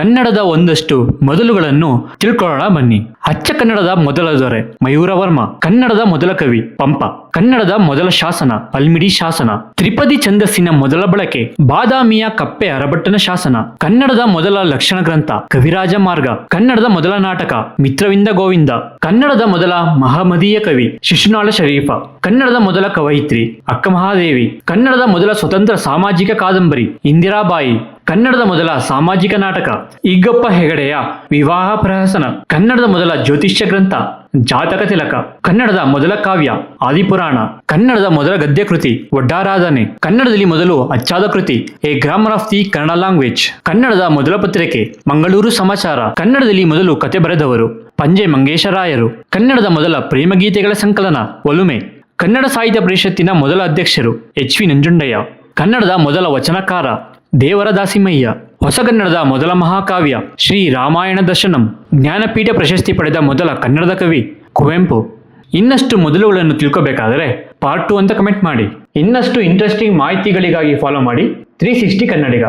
ಕನ್ನಡದ ಒಂದಷ್ಟು ಮೊದಲುಗಳನ್ನು ತಿಳ್ಕೊಳ್ಳೋಣ ಬನ್ನಿ. ಅಚ್ಚ ಕನ್ನಡದ ಮೊದಲ ದೊರೆ ಮಯೂರ ವರ್ಮ, ಕನ್ನಡದ ಮೊದಲ ಕವಿ ಪಂಪ, ಕನ್ನಡದ ಮೊದಲ ಶಾಸನ ಅಲ್ಮಿಡಿ ಶಾಸನ, ತ್ರಿಪದಿ ಛಂದಸ್ಸಿನ ಮೊದಲ ಬಳಕೆ ಬಾದಾಮಿಯ ಕಪ್ಪೆ ಅರಬಟ್ಟನ ಶಾಸನ, ಕನ್ನಡದ ಮೊದಲ ಲಕ್ಷಣ ಗ್ರಂಥ ಕವಿರಾಜ ಮಾರ್ಗ, ಕನ್ನಡದ ಮೊದಲ ನಾಟಕ ಮಿತ್ರವಿಂದ ಗೋವಿಂದ, ಕನ್ನಡದ ಮೊದಲ ಮಹಮದೀಯ ಕವಿ ಶಿಶುನಾಳ ಶರೀಫ, ಕನ್ನಡದ ಮೊದಲ ಕವಯಿತ್ರಿ ಅಕ್ಕ ಮಹಾದೇವಿ ಕನ್ನಡದ ಮೊದಲ ಸ್ವತಂತ್ರ ಸಾಮಾಜಿಕ ಕಾದಂಬರಿ ಇಂದಿರಾಬಾಯಿ ಕನ್ನಡದ ಮೊದಲ ಸಾಮಾಜಿಕ ನಾಟಕ ಇಗ್ಗಪ್ಪ ಹೆಗಡೆಯ ವಿವಾಹ ಪ್ರಹಸನ. ಕನ್ನಡದ ಮೊದಲ ಜ್ಯೋತಿಷ್ಯ ಗ್ರಂಥ ಜಾತಕ ತಿಲಕ. ಕನ್ನಡದ ಮೊದಲ ಕಾವ್ಯ ಆದಿಪುರಾಣ. ಕನ್ನಡದ ಮೊದಲ ಗದ್ಯ ಕೃತಿ ಒಡ್ಡಾರಾಧನೆ ಕನ್ನಡದಲ್ಲಿ ಮೊದಲು ಅಚ್ಚಾದ ಕೃತಿ a grammar of the Kannada language. ಕನ್ನಡದ ಮೊದಲ ಪತ್ರಿಕೆ ಮಂಗಳೂರು ಸಮಾಚಾರ. ಕನ್ನಡದಲ್ಲಿ ಮೊದಲು ಕತೆ ಬರೆದವರು ಪಂಜೆ ಮಂಗೇಶರಾಯರು. ಕನ್ನಡದ ಮೊದಲ ಪ್ರೇಮಗೀತೆಗಳ ಸಂಕಲನ ಒಲುಮೆ. ಕನ್ನಡ ಸಾಹಿತ್ಯ ಪರಿಷತ್ತಿನ ಮೊದಲ ಅಧ್ಯಕ್ಷರು ಎಚ್ ವಿ ನಂಜುಂಡಯ್ಯ. ಕನ್ನಡದ ಮೊದಲ ವಚನಕಾರ ದೇವರ ದಾಸಿಮಯ್ಯ, ಹೊಸಗನ್ನಡದ ಮೊದಲ ಮಹಾಕಾವ್ಯ ಶ್ರೀ ರಾಮಾಯಣ ದರ್ಶನಂ, ಜ್ಞಾನಪೀಠ ಪ್ರಶಸ್ತಿ ಪಡೆದ ಮೊದಲ ಕನ್ನಡದ ಕವಿ ಕುವೆಂಪು. ಇನ್ನಷ್ಟು ಮೊದಲುಗಳನ್ನು ತಿಳ್ಕೋಬೇಕಾದರೆ ಪಾರ್ಟ್ ಟು ಅಂತ ಕಮೆಂಟ್ ಮಾಡಿ. ಇನ್ನಷ್ಟು ಇಂಟ್ರೆಸ್ಟಿಂಗ್ ಮಾಹಿತಿಗಳಿಗಾಗಿ ಫಾಲೋ ಮಾಡಿ. Three sixty Kannadiga.